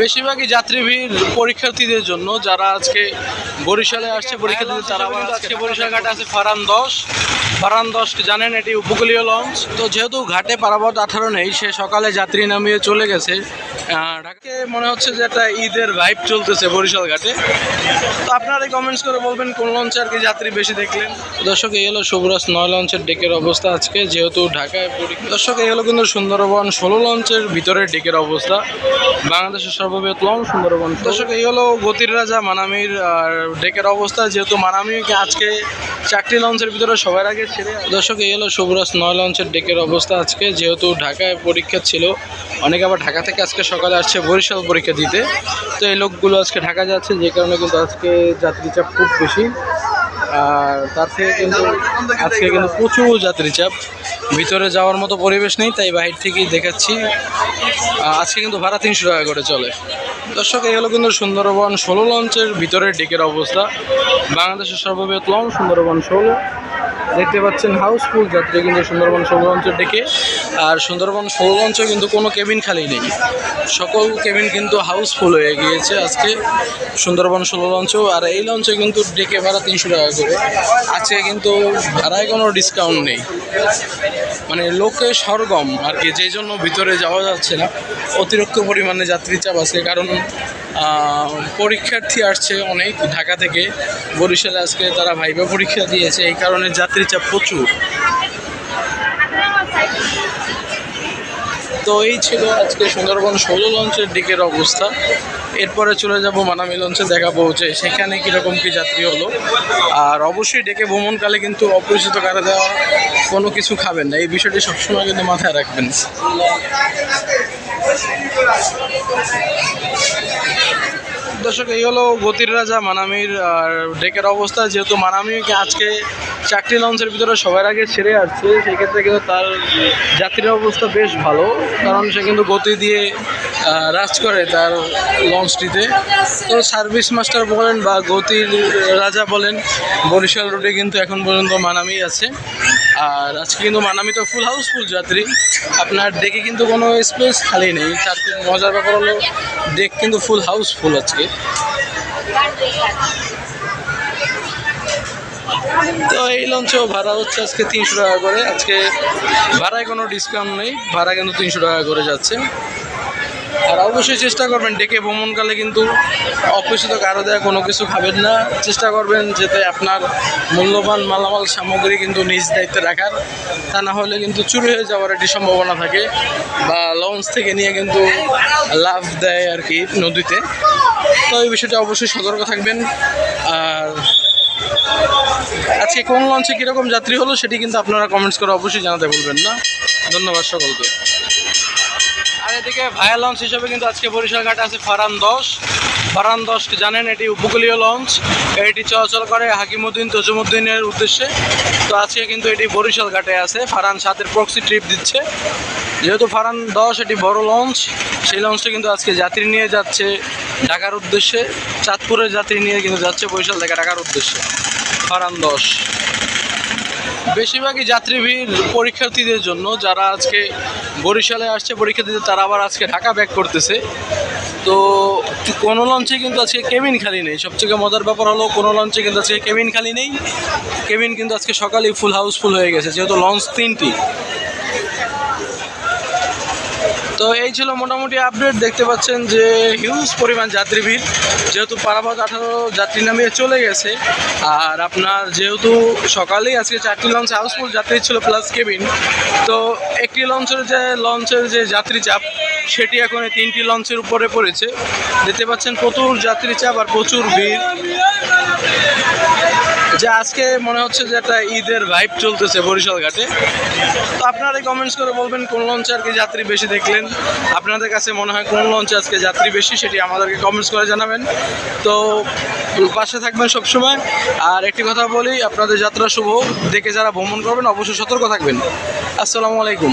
বেশিরভাগই যাত্রী ভিড় পরীক্ষার্থীদের জন্য। যারা আজকে বরিশালে আসছে পরীক্ষা দিতে তারা আজকে বরিশাল ঘাটে আছে ফারান দশ। ফারান দশ জানেন, এটি উপকূলীয় লঞ্চ। তো যেহেতু ঘাটে পারাবত আঠারো নেই, সে সকালে যাত্রী নামিয়ে চলে গেছে। ঢাকাকে মনে হচ্ছে যে একটা ঈদের ভাইব চলতেছে বরিশাল ঘাটে। তো আপনারা কমেন্টস করে বলবেন, কোন লঞ্চে আর কি যাত্রী বেশি দেখলেন? দর্শক, এই হলো শুভরাজ নয় লঞ্চের ডেকের অবস্থা আজকে, যেহেতু ঢাকায় দর্শক, এই হলো কিন্তু সুন্দরবন ষোলো লঞ্চের ভিতরে ডেকের অবস্থা। বাংলাদেশের সর্ববৃহৎ লঞ্চ সুন্দরবন। দর্শক, এই হলো গতির রাজা মানামির, আর ডেকের অবস্থা যেহেতু মানামিকে আজকে চারটি লঞ্চের ভিতরে সবার আগে ছেড়ে দর্শক, এই হলো শুভরাজ নয় লঞ্চের ডেকের অবস্থা আজকে। যেহেতু ঢাকায় পরীক্ষা ছিল, অনেকে আবার ঢাকা থেকে আজকে সকালে আসছে বরিশাল পরীক্ষা দিতে। তো এই লোকগুলো আজকে ঢাকা যাচ্ছে, যে কারণে কিন্তু আজকে যাত্রী চাপ খুব বেশি। আর তার থেকে কিন্তু আজকে কিন্তু প্রচুর যাত্রী চাপ। ভিতরে যাওয়ার মতো পরিবেশ নেই, তাই বাহির থেকেই দেখাচ্ছি। আজকে কিন্তু ভাড়া তিনশো টাকা করে চলে। দর্শক, এই হলো কিন্তু সুন্দরবন ষোলো লঞ্চের ভিতরের ডেকের অবস্থা। বাংলাদেশের সর্ববৃহৎ লঞ্চ, সুন্দরবন ষোলো। দেখতে পাচ্ছেন হাউসফুল যাত্রী কিন্তু সুন্দরবন ষোলো লঞ্চের ডেকে আর সুন্দরবন ষোলো লঞ্চে কিন্তু কোনো কেবিন খালি নেই। সকল কেবিন কিন্তু হাউসফুল হয়ে গিয়েছে আজকে সুন্দরবন ষোলো লঞ্চেও। আর এই লঞ্চে কিন্তু ডেকে ভাড়া তিনশো টাকা আজকে কিন্তু ভাড়ায় কোনো ডিসকাউন্ট নেই। মানে লোকে সরগম আর কি, যেই জন্য ভিতরে যাওয়া যাচ্ছে না। অতিরিক্ত পরিমাণে যাত্রী চাপ আছে, কারণ পরীক্ষার্থী আসছে অনেক ঢাকা থেকে। বরিশালে আজকে তারা ভাইবা পরীক্ষা দিয়েছে, এই কারণে যাত্রী চাপ প্রচুর। তো এই ছিল আজকে সুন্দরবন ষোলো লঞ্চের দিকের অবস্থা। এরপরে চলে যাব মানামি লঞ্চে দেখা পৌঁছে সেখানে কীরকম কী যাত্রী হলো। আর অবশ্যই ডেকে ভ্রমণকালে কিন্তু অপরিচিত কারা দেওয়া কোনো কিছু খাবেন না, এই বিষয়টি সবসময় কিন্তু মাথায় রাখবেন। দর্শক, এই হলো গতির রাজা মানামির, আর ডেকের অবস্থা যেহেতু মানামিকে আজকে চারটি লঞ্চের ভিতরে সবার আগে ছেড়ে আসছে, সেক্ষেত্রে কিন্তু তার যাত্রীর অবস্থা বেশ ভালো, কারণ সে কিন্তু গতি দিয়ে রাজ করে তার লঞ্চটিতে তো সার্ভিস মাস্টার বলেন বা গতির রাজা বলেন, বরিশাল রোডে কিন্তু এখন পর্যন্ত মানামি আছে। আর আজকে কিন্তু মানামি তো ফুল হাউসফুল যাত্রী। আপনার ডেকে কিন্তু কোনো স্পেস খালি নেই। তার মজার ব্যাপার হলো ডেক কিন্তু ফুল হাউসফুল আজকে। তো এই লঞ্চেও ভাড়া হচ্ছে আজকে তিনশো টাকা করে। আজকে ভাড়ায় কোনো ডিসকাউন্ট নেই, ভাড়া কিন্তু তিনশো টাকা করে যাচ্ছে। আর অবশ্যই চেষ্টা করবেন, ডেকে ভ্রমণকালে কিন্তু অপরিচিত কারও দেয়া কোনো কিছু খাবেন না। চেষ্টা করবেন যাতে আপনার মূল্যবান মালামাল সামগ্রী কিন্তু নিজ দায়িত্বে রাখার। তা না হলে কিন্তু চুরি হয়ে যাওয়ার একটি সম্ভাবনা থাকে বা লঞ্চ থেকে নিয়ে কিন্তু লাভ দেয় আর কি নদীতে। তো এই বিষয়টা অবশ্যই সতর্ক থাকবেন। আর আজকে কোন লঞ্চে কীরকম যাত্রী হলো সেটি কিন্তু আপনারা কমেন্টস করে অবশ্যই জানাতে ভুলবেন না। ধন্যবাদ সকলকে। আর এদিকে ভায়া লঞ্চ হিসেবে কিন্তু আজকে বরিশাল ঘাটে আছে ফারান দশ। ফারান দশ জানেন? এটি উপকূলীয় লঞ্চ এটি চলাচল করে হাকিমুদ্দিন তজুমুদ্দিনের উদ্দেশ্যে। তো আজকে কিন্তু এটি বরিশাল ঘাটে আছে। ফারান সাতের প্রক্সি ট্রিপ দিচ্ছে। যেহেতু ফারান দশ, এটি বড় লঞ্চ সেই লঞ্চটা কিন্তু আজকে যাত্রী নিয়ে যাচ্ছে ঢাকার উদ্দেশ্যে। চাঁদপুরের যাত্রী নিয়ে কিন্তু যাচ্ছে বরিশাল থেকে ঢাকার উদ্দেশ্যে। ফারান দশ। বেশিরভাগই যাত্রী ভিড় পরীক্ষার্থীদের জন্য, যারা আজকে বরিশালে আসছে, পরীক্ষার্থীদের, তারা আবার আজকে ঢাকা ব্যাক করতেছে। তো, কোনো লঞ্চে কিন্তু আজকে কেবিন খালি নেই। সবথেকে মজার ব্যাপার হলো, কোনো লঞ্চে কিন্তু আজকে কেবিন খালি নেই। কেবিন কিন্তু আজকে সকালেই ফুল হাউসফুল হয়ে গেছে, যেহেতু লঞ্চ তিনটি। তো এই ছিল মোটামুটি আপডেট দেখতে পাচ্ছেন যে হিউজ পরিমাণ যাত্রী ভিড়। যেহেতু পারাবাদ আঠারো যাত্রী নামিয়ে চলে গেছে, আর আপনার যেহেতু সকালেই আজকে চারটি লঞ্চ হাউসফুল যাত্রী ছিল প্লাস কেবিন, তো একটি লঞ্চের যে লঞ্চের যে যাত্রী চাপ, সেটি এখন তিনটি লঞ্চের উপরে পড়েছে। দেখতে পাচ্ছেন প্রচুর যাত্রী চাপ আর প্রচুর ভিড়। যে আজকে মনে হচ্ছে যে একটা ঈদের ভাইব চলতেছে বরিশাল ঘাটে তো আপনারা কমেন্টস করে বলবেন, কোন লঞ্চে আর কি যাত্রী বেশি দেখলেন? আপনাদের কাছে মনে হয় কোন লঞ্চে আজকে যাত্রী বেশি, সেটি আমাদেরকে কমেন্টস করে জানাবেন। তো পাশে থাকবেন সবসময়। আর একটি কথা বলি, আপনাদের যাত্রা শুভ দেখে যারা ভ্রমণ করবেন, অবশ্যই সতর্ক থাকবেন। আসসালামু আলাইকুম।